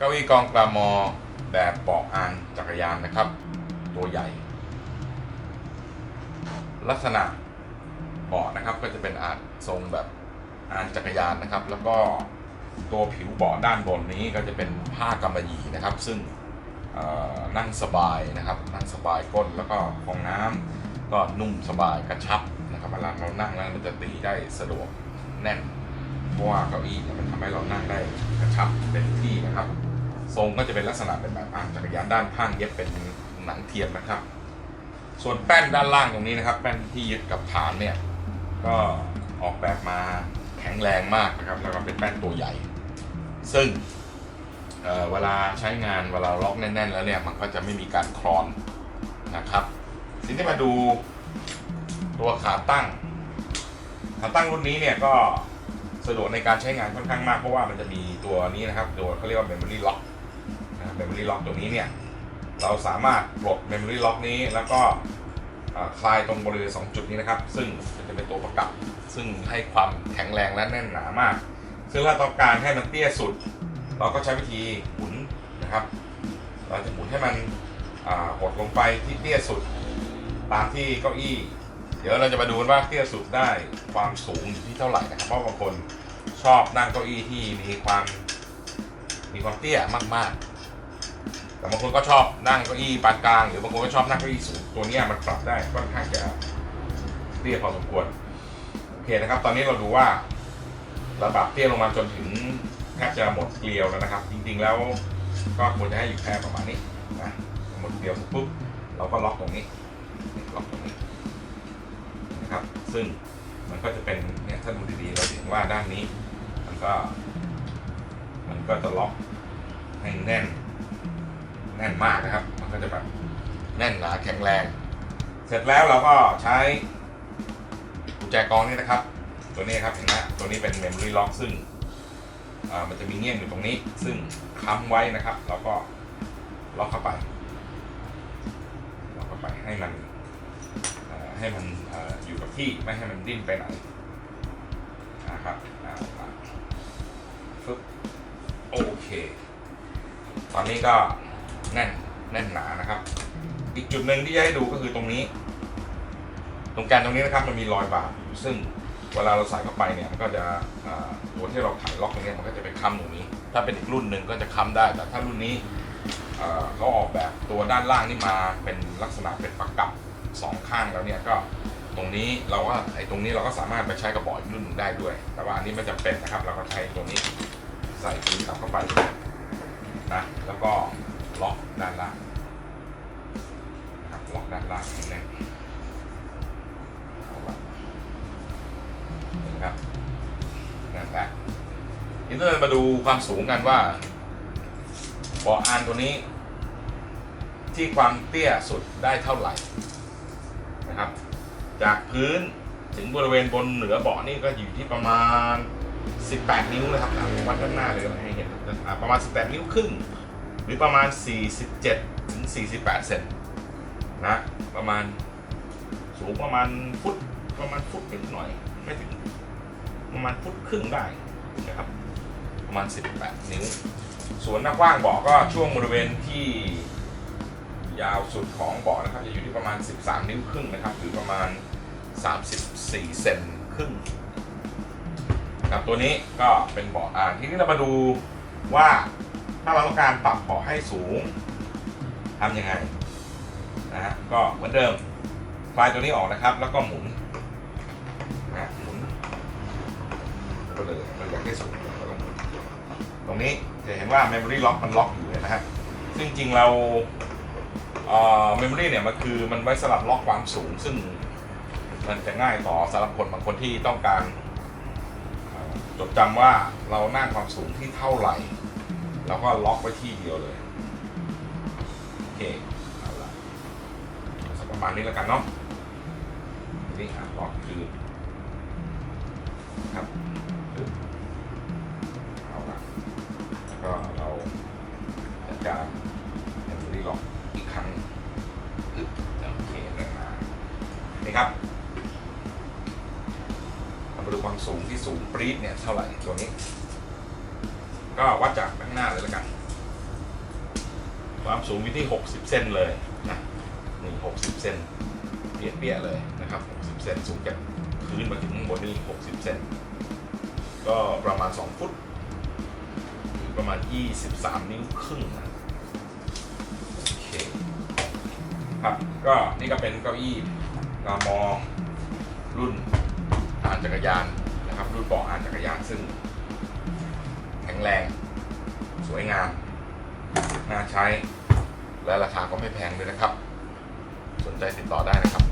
เก้าอี้กองปลามอแบบเบาะอานจักรยานนะครับ ตัวใหญ่ ลักษณะเบาะนะครับก็จะเป็นอาจทรงแบบอานจักรยานนะครับ แล้วก็ตัวผิวเบาะด้านบนนี้ก็จะเป็นผ้ากำมะหยี่นะครับ ซึ่งนั่งสบายนะครับ นั่งสบายก้นแล้วก็ฟองน้ำก็นุ่มสบายกระชับนะครับเวลาเรานั่งแล้วมันจะตีได้สะดวกแน่นเพราะว่าเก้าอี้เนี่ยมันทำให้เรานั่งได้กระชับเต็มที่ นะครับ ทรงก็จะเป็นลักษณะเป็นแบบอ่างจักรยานด้านข้างเย็บเป็นหนังเทียมนะครับ ส่วนแป้นด้านล่างตรงนี้นะครับ แป้นที่ยึดกับฐานเนี่ยก็ออกแบบมาแข็งแรงมากนะครับ แล้วก็เป็นแป้นตัวใหญ่ ซึ่งเเวลาใช้งานเวลาล็อกแน่น ๆ แล้วเนี่ยมันก็จะไม่มีการคลอนนะครับทีนี้มาดูตัวขาตั้งขาตั้งรุ่นนี้เนี่ยก็ สะดวกในการใช้งานค่อนข้างมากเพราะว่ามันจะมีตัวนี้นะครับตัวเขาเรียกว่า memory lock นะ memory lock ตัวนี้เนี่ยเราสามารถปลด memory lock นี้แล้วก็คลายตรงบริเวณ2จุดนี้นะครับ ซึ่งจะเป็นตัวประกับ ซึ่งให้ความแข็งแรงและแน่นหนามาก ซึ่งถ้าต้องการให้มันเตี้ยสุด เราก็ใช้วิธีหมุนนะครับ เราจะหมุนให้มันหดลงไปที่เตี้ยสุด ตามที่เก้าอี้ เดี๋ยวเราจะมาดูว่าเตี้ยสุดได้ความสูงอยู่ที่เท่าไหร่นะครับเพราะบางคนชอบนั่งเก้าอี้ที่มีความมีความเตี้ยมากๆ แต่บางคนก็ชอบนั่งเก้าอี้ปานกลาง หรือบางคนก็ชอบนั่งเก้าอี้สูงตัวนี้มันปรับได้ค่อนข้างจะเตี้ยพอสมควรโอเคนะครับ ตอนนี้เราดูว่าระดับเตี้ยลงมาจนถึงแทบจะหมดเกลียวแล้วนะครับ จริงๆแล้วก็ควรจะให้อยู่แค่ประมาณนี้นะหมดเกลียวปุ๊บเราก็ล็อกตรงนี้ล็อกตรงนี้ นะครับ ซึ่งมันก็จะเป็นเนี่ยถ้าดูดีๆเราเห็นว่าด้านนี้ มันก็ มันก็จะล็อกให้แน่น แน่นมากนะครับ มันก็จะแบบแน่นหนาแข็งแรง เสร็จแล้วเราก็ใช้กุญแจกองนี่นะครับ ตัวนี้ครับเห็นไหมตัวนี้เป็น memory lock ซึ่งมันจะมีเงี้ยงอยู่ตรงนี้ ซึ่งค้ำไว้นะครับเราก็ล็อกเข้าไป ล็อกเข้าไปให้มัน ให้มันออยู่กับที่ไม่ให้มันดิ้นไปไหนนะครับฟึบโอเค ตอนนี้ก็แน่นแน่นหนานะครับ อีกจุดหนึ่งที่จะให้ดูก็คือตรงนี้ ตรงแกนตรงนี้นะครับมันมีรอยบาดอยู่ซึ่งเวลาเราใส่เข้าไปเนี่ยมันก็จะตัวที่เราไขล็อกตรงนี้มันก็จะไปค้ำตรงนี้ ถ้าเป็นอีกรุ่นหนึ่งก็จะค้ำได้ แต่ถ้ารุ่นนี้เขาออกแบบตัวด้านล่างนี่มาเป็นลักษณะเป็นประกับ สองข้างแล้วเนี่ยก็ตรงนี้เราก็ไอ้ตรงนี้เราก็สามารถไปใช้กระบอกอีกรุ่นหนึ่งได้ด้วย แต่ว่าอันนี้ไม่จำเป็นนะครับ เราก็ใช้ตัวนี้ใส่คีย์กลับเข้าไปนะแล้วก็ล็อกด้านล่างครับล็อกด้านล่างให้แน่นะนะครับนั่นแหละทีนี้เรามาดูความสูงกันว่าเบาะอานตัวนี้ ที่ความเตี้ยสุดได้เท่าไหร่ นะครับ จากพื้นถึงบริเวณบนเหนือเบาะนี่ก็อยู่ที่ประมาณ 18 นิ้วนะครับวัดด้านหน้าเลยให้เห็นประมาณ 18 นิ้วครึ่งหรือประมาณ 47 ถึง 48 เซนนะประมาณสูงประมาณฟุตประมาณฟุตนิดหน่อยไม่ถึงประมาณฟุตครึ่งได้นะครับประมาณ 18 นิ้ว ส่วนหน้ากว้างเบาะก็ช่วงบริเวณที่ ยาวสุดของเบาะนะครับจะอยู่ที่ประมาณ 13 นิ้วครึ่งนะครับหรือประมาณ 34 เซนครึ่งครับตัวนี้ก็เป็นเบาะอ่านทีนี้เรามาดูว่าถ้าเราต้องการปรับเบาะให้สูงทำยังไงนะฮะก็เหมือนเดิมคลายตัวนี้ออกนะครับ แล้วก็หมุนนะหมุนก็เลยเราอยากให้สูงเราก็หมุนตรงนี้จะเห็นว่า memory lock มันล็อกอยู่นะฮะซึ่งจริงเรา เมมโมรีเนี่ยมันคือมันไว้สำหรับล็อกความสูง ซึ่งมันจะง่ายต่อสำหรับคนบางคนที่ต้องการจดจำว่าเรานั่งความสูงที่เท่าไหร่ แล้วก็ล็อกไว้ที่เดียวเลย โอเคเอาละประมาณนี้แล้วกันเนาะนี่อะล็อกคือ นี่ครับเรามาดูความสูงที่สูงปรี๊ดเนี่ยเท่าไหร่ตัวนี้ ก็วัดจากข้างหน้าเลยแล้วกัน ความสูงอยู่ที่ 60 เซนเลยนะนี่60 เซนเปี้ยๆเลยนะครับ 60 เซนสูงจากพื้นมาถึงข้างบนนี่ 60 เซนก็ประมาณ 2 ฟุตหรือประมาณ 23 นิ้วครึ่งนะโอเคครับ ก็นี่ก็เป็นเก้าอี้ กามอรุ่นอ่านจักรยานนะครับ รุ่นเบาะอ่านจักรยานซึ่ง แข็งแรง สวยงาม น่าใช้ และราคาก็ไม่แพงด้วยนะครับ สนใจติดต่อได้นะครับ